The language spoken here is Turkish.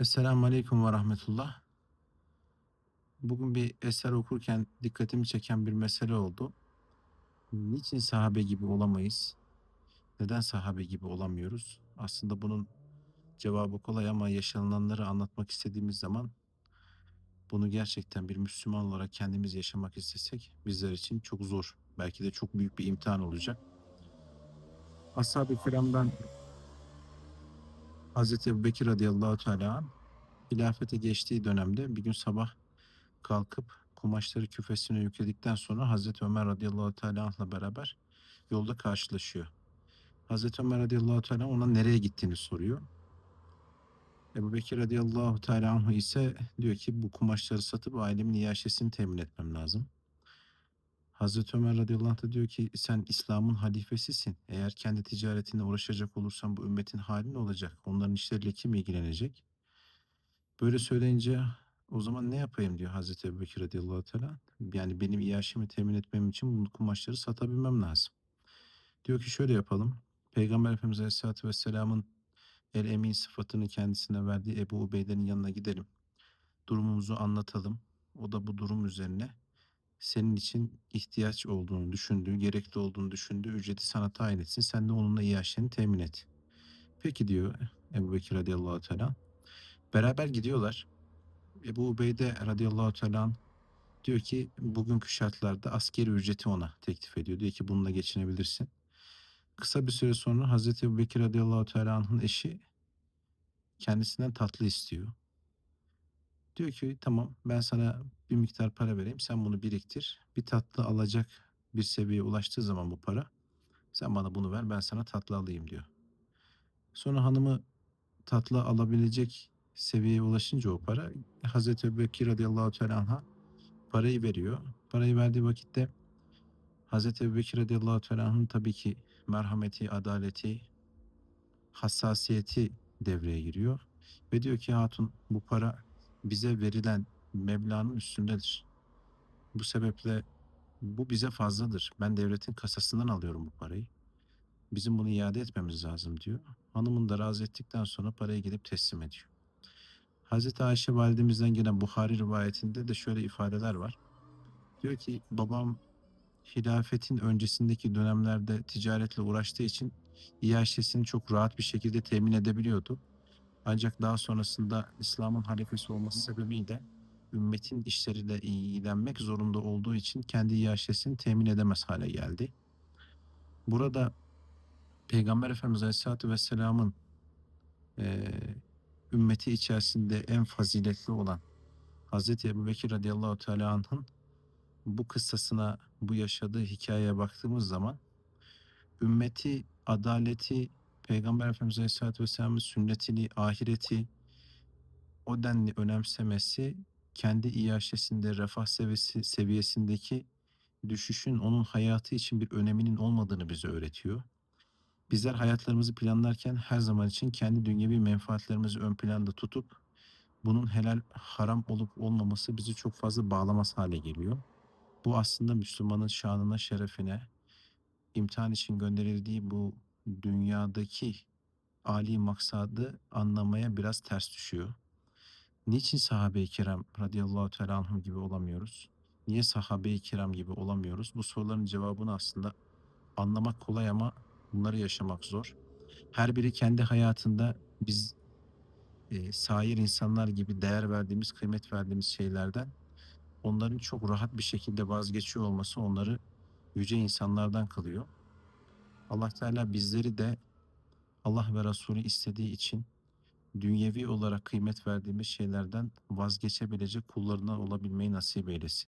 Esselamu Aleyküm ve Rahmetullah. Bugün bir eser okurken dikkatimi çeken bir mesele oldu. Niçin sahabe gibi olamayız? Neden sahabe gibi olamıyoruz? Aslında bunun cevabı kolay ama yaşanılanları anlatmak istediğimiz zaman bunu gerçekten bir Müslüman olarak kendimiz yaşamak istesek bizler için çok zor. Belki de çok büyük bir imtihan olacak. Ashab-ı kiramdan Hazreti Ebu Bekir radıyallahu teala hilafete geçtiği dönemde bir gün sabah kalkıp kumaşları küfesine yükledikten sonra Hazreti Ömer radıyallahu teala anh'la beraber yolda karşılaşıyor. Hazreti Ömer radıyallahu teala ona nereye gittiğini soruyor. Ebu Bekir radıyallahu teala ise diyor ki bu kumaşları satıp ailemin iaşesini temin etmem lazım. Hazreti Ömer radıyallahu anh diyor ki sen İslam'ın halifesisin. Eğer kendi ticaretine uğraşacak olursan bu ümmetin hali ne olacak? Onların işleriyle kim ilgilenecek? Böyle söyleyince o zaman ne yapayım diyor Hazreti Ebu Bekir radıyallahu teala. Yani benim iaşemi temin etmem için bu kumaşları satabilmem lazım. Diyor ki şöyle yapalım. Peygamber Efendimiz Aleyhisselatü Vesselam'ın el emin sıfatını kendisine verdiği Ebu Ubeyde'nin yanına gidelim. Durumumuzu anlatalım. O da bu durum üzerine senin için ihtiyaç olduğunu düşündüğü, gerekli olduğunu düşündüğü ücreti sana tayin etsin. Sen de onunla iaşeni temin et. Peki diyor Ebu Bekir radıyallahu teala. Beraber gidiyorlar. Ebu Ubeyde radıyallahu teala diyor ki bugünkü şartlarda askeri ücreti ona teklif ediyor. Diyor ki bununla geçinebilirsin. Kısa bir süre sonra Hazreti Ebu Bekir radıyallahu teala anh'ın eşi kendisinden tatlı istiyor. Diyor ki tamam ben sana bir miktar para vereyim sen bunu biriktir. Bir tatlı alacak bir seviyeye ulaştığı zaman bu para sen bana bunu ver ben sana tatlı alayım diyor. Sonra hanımı tatlı alabilecek seviyeye ulaşınca o para Hazreti Ebu Bekir radıyallahu teala parayı veriyor. Parayı verdiği vakitte Hazreti Ebu Bekir radıyallahu teala anh'ın tabii ki merhameti, adaleti, hassasiyeti devreye giriyor. Ve diyor ki hatun bu para bize verilen meblağın üstündedir. Bu sebeple bu bize fazladır. Ben devletin kasasından alıyorum bu parayı. Bizim bunu iade etmemiz lazım diyor. Hanımın da razı ettikten sonra parayı gidip teslim ediyor. Hazreti Ayşe validemizden gelen Buhari rivayetinde de şöyle ifadeler var. Diyor ki babam hilafetin öncesindeki dönemlerde ticaretle uğraştığı için iaşesini çok rahat bir şekilde temin edebiliyordu. Ancak daha sonrasında İslam'ın halifesi olması sebebiyle ümmetin işleriyle ilgilenmek zorunda olduğu için kendi iaşesini temin edemez hale geldi. Burada Peygamber Efendimiz Aleyhisselatü Vesselam'ın eee ümmeti içerisinde en faziletli olan Hazreti Ebu Bekir radıyallahu teala anh'ın bu kıssasına, bu yaşadığı hikayeye baktığımız zaman ümmeti, adaleti, Peygamber Efendimiz Aleyhisselatü Vesselam'ın sünnetini, ahireti o denli önemsemesi kendi iaşesinde refah seviyesi, seviyesindeki düşüşün onun hayatı için bir öneminin olmadığını bize öğretiyor. Bizler hayatlarımızı planlarken her zaman için kendi dünyevi menfaatlerimizi ön planda tutup bunun helal haram olup olmaması bizi çok fazla bağlamaz hale geliyor. Bu aslında Müslümanın şanına, şerefine, imtihan için gönderildiği bu dünyadaki âli maksadı anlamaya biraz ters düşüyor. Niçin sahabe-i kiram radıyallahu teala anhum gibi olamıyoruz? Niye sahabe-i kiram gibi olamıyoruz? Bu soruların cevabını aslında anlamak kolay ama bunları yaşamak zor. Her biri kendi hayatında biz e, sair insanlar gibi değer verdiğimiz, kıymet verdiğimiz şeylerden onların çok rahat bir şekilde vazgeçiyor olması onları yüce insanlardan kılıyor. Allah Teala bizleri de Allah ve Resulü istediği için dünyevi olarak kıymet verdiğimiz şeylerden vazgeçebilecek kullarından olabilmeyi nasip eylesin.